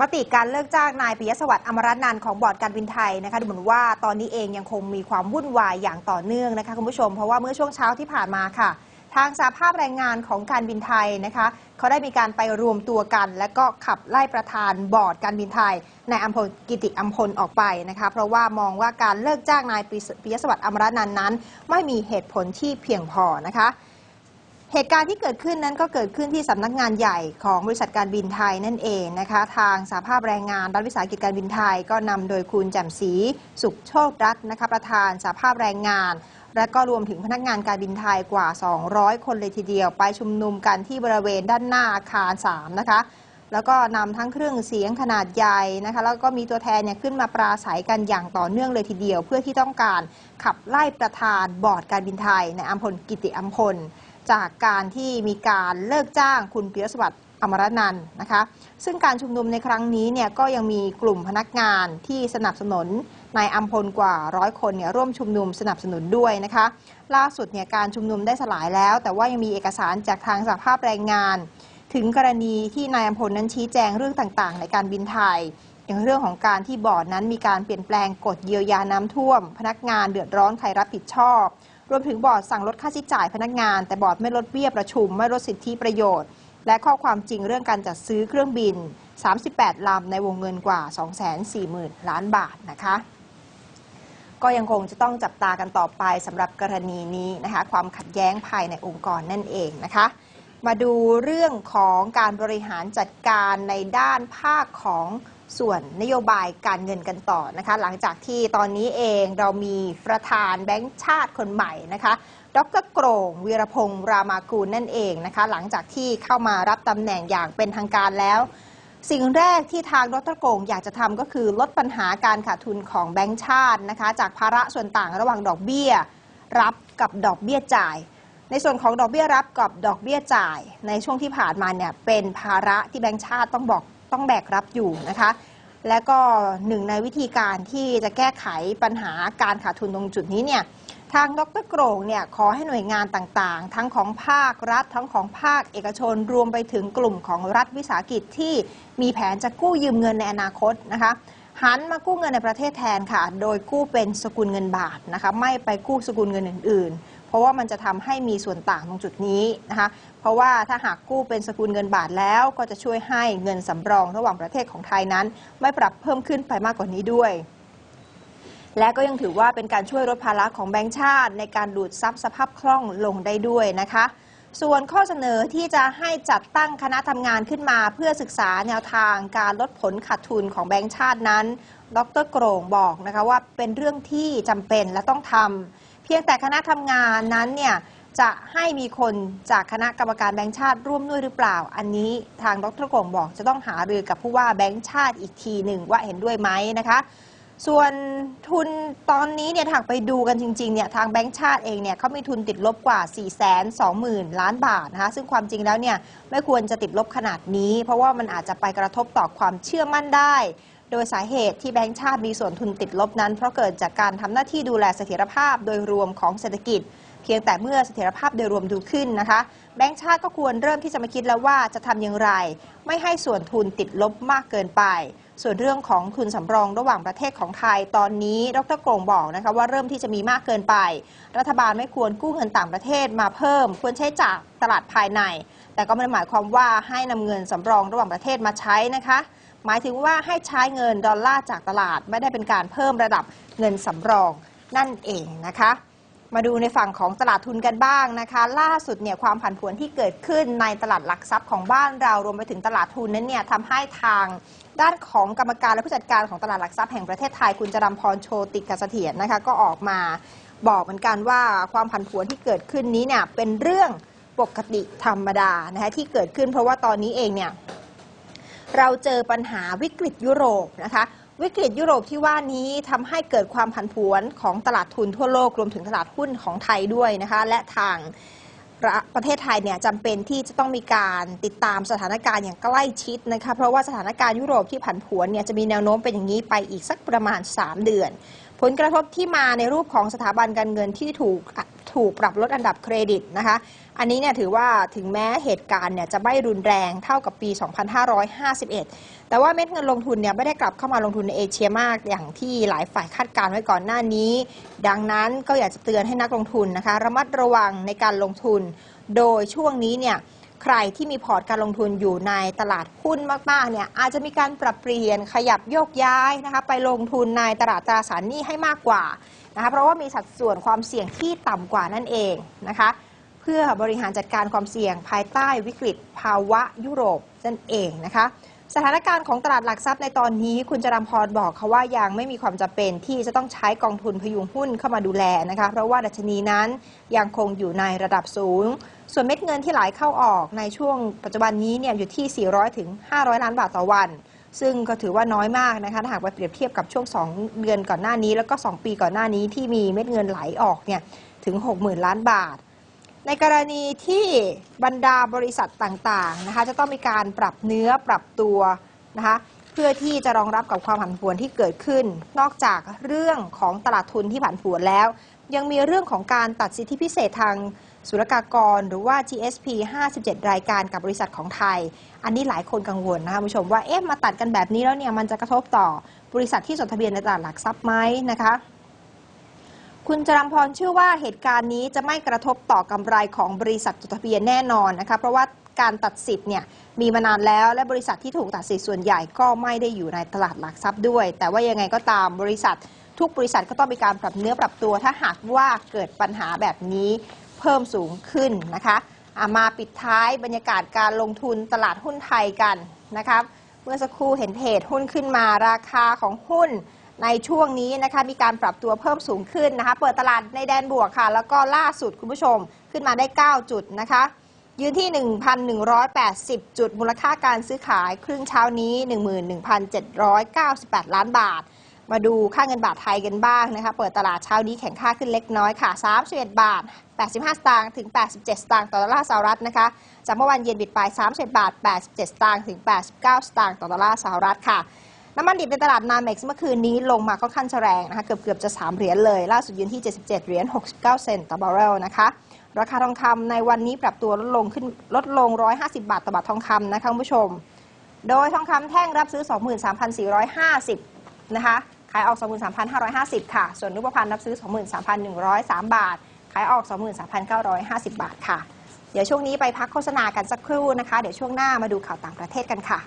มติการเลิกจ้างนายปิยสวัสดิ์อมรนันท์ของบอร์ดการบินไทยนะคะดูเหมือนว่าตอนนี้เองยังคงมีความวุ่นวายอย่างต่อเนื่องนะคะคุณผู้ชมเพราะว่าเมื่อช่วงเช้าที่ผ่านมาค่ะ ทางสาภาพแรงงานของการบินไทยนะคะเขาได้มีการไปรวมตัวกัน และก็ขับไล่ประธานบอร์ดการบินไทยในายอัมพลกิติอัมพลออกไปนะคะเพราะว่ามองว่าการเลิกจ้างนายปิยสวัสดิ์อมรนันท์นั้น ไม่มีเหตุผลที่เพียงพอนะคะ เหตุการณ์ที่เกิดขึ้นนั้นก็เกิดขึ้นที่สำนักงานใหญ่ของบริษัทการบินไทยนั่นเองนะคะ ทางสาภาพแรงงานรัฐวิสาหกิจการบินไทยก็นำโดยคุณแจ่มศรีสุขโชครัตน์นะคะประธานสาภาพแรงงาน และก็รวมถึงพนักงานการบินไทยกว่า 200 คนเลยทีเดียว ไปชุมนุมกันที่บริเวณด้านหน้าอาคาร 3 นะคะ แล้วก็นำทั้งเครื่องเสียงขนาดใหญ่นะคะ แล้วก็มีตัวแทนเนี่ยขึ้นมาปราศัยกันอย่างต่อเนื่องเลยทีเดียว เพื่อที่ต้องการขับไล่ประธานบอร์ดการบินไทยในอัมพลกิติอัมพล จากการที่มีการเลิกจ้างคุณเปิยสวัสดิ์อมรนันนะคะ ซึ่งการชุมนุมในครั้งนี้เนี่ยก็ยังมีกลุ่มพนักงานที่สนับสนุนนายอัมพลกว่าร้อยคนเนี่ยร่วมชุมนุมสนับสนุนด้วยนะคะ ล่าสุดเนี่ยการชุมนุมได้สลายแล้ว แต่ว่ายังมีเอกสารจากทางสหภาพแรงงาน ถึงกรณีที่นายอัมพลนั้นชี้แจงเรื่องต่างๆ ในการบินไทย อย่างเรื่องของการที่บอร์ดนั้นมีการเปลี่ยนแปลงกฎเยียวยาน้ำท่วม พนักงานเดือดร้อนใครรับผิดชอบ รวมถึงบอร์ดสั่งลดค่าใช้จ่ายพนักงาน แต่บอร์ดไม่ลดเบี้ยประชุม ไม่ลดสิทธิประโยชน์ และข้อความจริงเรื่องการจัดซื้อเครื่องบิน 38 ลำในวงเงินกว่า 240,000 ล้านบาทนะคะก็ยังคงจะต้องจับตากันต่อไปสำหรับกรณีนี้นะคะความขัดแย้งภายในองค์กรนั่นเองนะคะ มาดูเรื่องของการบริหารจัดการในด้านภาคของ ส่วนนโยบายการเงินกันต่อนะคะ หลังจากที่ตอนนี้เองเรามีประธานแบงก์ชาติคนใหม่นะคะ ดรโกรงวีรพงษ์รามากูลนั่นเองนะคะ หลังจากที่เข้ามารับตำแหน่งอย่างเป็นทางการแล้ว สิ่งแรกที่ทางดรโกงอยากจะทำก็คือลดปัญหาการขาดทุนของแบงก์ชาตินะคะ จากภาระส่วนต่างระหว่างดอกเบี้ย รับกับดอกเบี้ยจ่ายในส่วนของดอกเบี้ยรับกับดอกเบี้ยจ่าย ในช่วงที่ผ่านมาเนี่ยเป็นภาระที่แบงก์ชาติต้องบอก ต้องแบกรับอยู่นะคะ และก็หนึ่งในวิธีการที่จะแก้ไขปัญหาการขาดทุนตรงจุดนี้เนี่ยทางดรโกรงเนี่ยขอให้หน่วยงานต่างๆ ทั้งของภาครัฐ ทั้งของภาคเอกชนรวมไปถึงกลุ่มของรัฐวิสาหกิจที่มีแผนจะกู้ยืมเงินในอนาคตนะคะหันมากู้เงินในประเทศแทนค่ะ โดยกู้เป็นสกุลเงินบาทนะคะ ไม่ไปกู้สกุลเงินอื่น ๆ ราะว่ามันจะทำให้มีส่วนต่างตรงจุดนี้นะคะเพราะว่าถ้าหากกู้เป็นสกุลเงินบาทแล้ว ก็จะช่วยให้เงินสำรองระหว่างประเทศของไทยนั้น ไม่ปรับเพิ่มขึ้นไปมากกว่านี้ด้วยและก็ยังถือว่าเป็นการช่วยลดภาระของแบงก์ชาติ ในการดูดซับสภาพคล่องลงได้ด้วยนะคะ ส่วนข้อเสนอที่จะให้จัดตั้งคณะทำงานขึ้นมาเพื่อศึกษาแนวทางการลดผลขาดทุนของแบงก์ชาตินั้น ดรโกรงบอกนะคะว่าเป็นเรื่องที่จำเป็นและต้องทำ เพียงแต่คณะทำงานนั้นเนี่ยจะให้มีคนจากคณะกรรมการแบงก์ชาติร่วมด้วยหรือเปล่า อันนี้ทางดรโกงบอกจะต้องหารือกับผู้ว่าแบงก์ชาติอีกทีหนึ่งว่าเห็นด้วยไหมนะคะ ส่วนทุนตอนนี้เนี่ยถ้ากไปดูกันจริงๆเนี่ยทางแบงก์ชาติเองเนี่ยเขามีทุนติดลบกว่า 4 2 0 0 0 0 ล้านบาทนะคะซึ่งความจริงแล้วเนี่ยไม่ควรจะติดลบขนาดนี้ เพราะว่ามันอาจจะไปกระทบต่อความเชื่อมั่นได้ โดยสาเหตุที่แบงก์ชาติมีส่วนทุนติดลบนั้น เพราะเกิดจากการทำหน้าที่ดูแลเสถียรภาพโดยรวมของเศรษฐกิจ เพียงแต่เมื่อเสถียรภาพโดยรวมดูขึ้นนะคะ แบงก์ชาติก็ควรเริ่มที่จะมาคิดแล้วว่าจะทำอย่างไร ไม่ให้ส่วนทุนติดลบมากเกินไป ส่วนเรื่องของทุนสำรองระหว่างประเทศของไทยตอนนี้ ดรกรงบอกนะคะว่าเริ่มที่จะมีมากเกินไป รัฐบาลไม่ควรกู้เงินต่างประเทศมาเพิ่ม ควรใช้จากตลาดภายใน แต่ก็ไม่ได้หมายความว่าให้นำเงินสำรองระหว่างประเทศมาใช้นะคะ หมายถึงว่าให้ใช้เงินดอลลาร์จากตลาด ไม่ได้เป็นการเพิ่มระดับเงินสำรองนั่นเองนะคะ มาดูในฝั่งของตลาดทุนกันบ้างนะคะ ล่าสุดเนี่ยความผันผวนที่เกิดขึ้นในตลาดหลักทรัพย์ของบ้านเรารวมไปถึงตลาดทุนนั้นเนี่ยทำให้ทางด้านของกรรมการและผู้จัดการของตลาดหลักทรัพย์แห่งประเทศไทยคุณจรัมพรโชติกเสถียรนะคะก็ออกมาบอกเหมือนกันว่าความผันผวนที่เกิดขึ้นนี้เนี่ยเป็นเรื่องปกติธรรมดานะคะที่เกิดขึ้นเพราะว่าตอนนี้เองเนี่ย เราเจอปัญหาวิกฤตยุโรปนะคะ วิกฤตยุโรปที่ว่านี้ทำให้เกิดความผันผวนของตลาดทุนทั่วโลกรวมถึงตลาดหุ้นของไทยด้วยนะคะ และทางประเทศไทยเนี่ยจำเป็นที่จะต้องมีการติดตามสถานการณ์อย่างใกล้ชิดนะคะ เพราะว่าสถานการณ์ยุโรปที่ผันผวนเนี่ยจะมีแนวโน้มเป็นอย่างนี้ไปอีกสักประมาณ 3 เดือน ผลกระทบที่มาในรูปของสถาบันการเงินที่ถูก ถูกปรับลดอันดับเครดิตนะคะ อันนี้เนี่ยถือว่าถึงแม้เหตุการณ์เนี่ยจะไม่รุนแรงเท่ากับปี 2551 แต่ว่าเม็ดเงินลงทุนเนี่ยไม่ได้กลับเข้ามาลงทุนในเอเชียมากอย่างที่หลายฝ่ายคาดการณ์ไว้ก่อนหน้านี้ ดังนั้นก็อยากจะเตือนให้นักลงทุนนะคะ ระมัดระวังในการลงทุน โดยช่วงนี้เนี่ยใครที่มีพอร์ตการลงทุนอยู่ในตลาดหุ้นมากๆเนี่ยอาจจะมีการปรับเปลี่ยนขยับโยกย้ายนะคะไปลงทุนในตลาดตราสารหนี้ให้มากกว่า นะคะเพราะว่ามีสัดส่วนความเสี่ยงที่ต่ำกว่านั่นเองนะคะเพื่อบริหารจัดการความเสี่ยงภายใต้วิกฤตภาวะยุโรปนั่นเองนะคะสถานการณ์ของตลาดหลักทรัพย์ในตอนนี้ คุณจรัมพรบอกเขาว่ายังไม่มีความจำเป็นที่จะต้องใช้กองทุนพยุงหุ้นเข้ามาดูแลนะคะเพราะว่าดัชนีนั้นยังคงอยู่ในระดับสูง ส่วนเม็ดเงินที่ไหลเข้าออกในช่วงปัจจุบันนี้เนี่ยอยู่ที่ 400ถึง500 ล้านบาทต่อวัน ซึ่งก็ถือว่าน้อยมากนะคะถ้าหากไปเปรียบเทียบกับช่วง 2 เดือนก่อนหน้านี้ แล้วก็ 2 ปีก่อนหน้านี้ที่มีเม็ดเงินไหลออกเนี่ยถึง 60,000 ล้านบาท ในกรณีที่บรรดาบริษัทต่างๆนะคะจะต้องมีการปรับเนื้อปรับตัวนะคะเพื่อที่จะรองรับกับความผันผวนที่เกิดขึ้น นอกจากเรื่องของตลาดทุนที่ผันผวนแล้ว ยังมีเรื่องของการตัดสิทธิพิเศษทาง ศุลกากรหรือว่า GSP 57 รายการกับบริษัทของไทย อันนี้หลายคนกังวลนะคะคุณผู้ชมว่าเอ๊ะมาตัดกันแบบนี้แล้วเนี่ยมันจะกระทบต่อบริษัทที่จดทะเบียนในตลาดหลักทรัพย์ไหมนะคะคุณจรัมพรเชื่อว่าเหตุการณ์นี้จะไม่กระทบต่อกำไรของบริษัทจดทะเบียนแน่นอนนะคะเพราะว่าการตัดสิทธิ์เนี่ยมีมานานแล้วและบริษัทที่ถูกตัดสิทธิ์ส่วนใหญ่ก็ไม่ได้อยู่ในตลาดหลักทรัพย์ด้วย แต่ว่ายังไงก็ตามบริษัททุกบริษัทก็ต้องมีการปรับเนื้อปรับตัวถ้าหากว่าเกิดปัญหาแบบนี้ เพิ่มสูงขึ้นนะคะอะมาปิดท้ายบรรยากาศการลงทุนตลาดหุ้นไทยกันนะคะเมื่อสักครู่เห็นเพจหุ้นขึ้นมาราคาของหุ้นในช่วงนี้นะคะมีการปรับตัวเพิ่มสูงขึ้นนะคะเปิดตลาดในแดนบวกค่ะ แล้วก็ล่าสุดคุณผู้ชมขึ้นมาได้ 9 จุดนะคะยืนที่ 1,180 จุดมูลค่าการซื้อขาย ครึ่งเช้านี้ 11,798 ล้านบาท มาดูค่าเงินบาทไทยกันบ้างนะคะ เปิดตลาดเช้านี้แข็งค่าขึ้นเล็กน้อยค่ะ 31 บาท 85 สตางค์ถึง 87 สตางค์ต่อดอลลาร์สหรัฐนะคะ จากเมื่อวานเย็นบิดไป31บาท 87 สตางค์ถึง 89 สตางค์ต่อดอลลาร์สหรัฐค่ะ น้ำมันดิบในตลาดนาเม็กซ์เมื่อคืนนี้ลงมาค่อนข้างแรงนะคะ เกือบเกือบจะ 3 เหรียญเลย ล่าสุดยืนที่ 77 เหรียญ 69 เซนต์ต่อบาร์เรลนะคะ ราคาทองคำในวันนี้ปรับตัวลดลงขึ้นลดลง 150 บาทต่อบาททองคำนะคะคุณผู้ชม โดยทองคำแท่งรับซื้อ 23,450 นะคะายออก 23,550 ค่ะ ส่วนรูปพรรณรับซื้อ 23,103 บาท ขายออก 23,950 บาทค่ะ เดี๋ยวช่วงนี้ไปพักโฆษณากันสักครู่นะคะ เดี๋ยวช่วงหน้ามาดูข่าวต่างประเทศกันค่ะ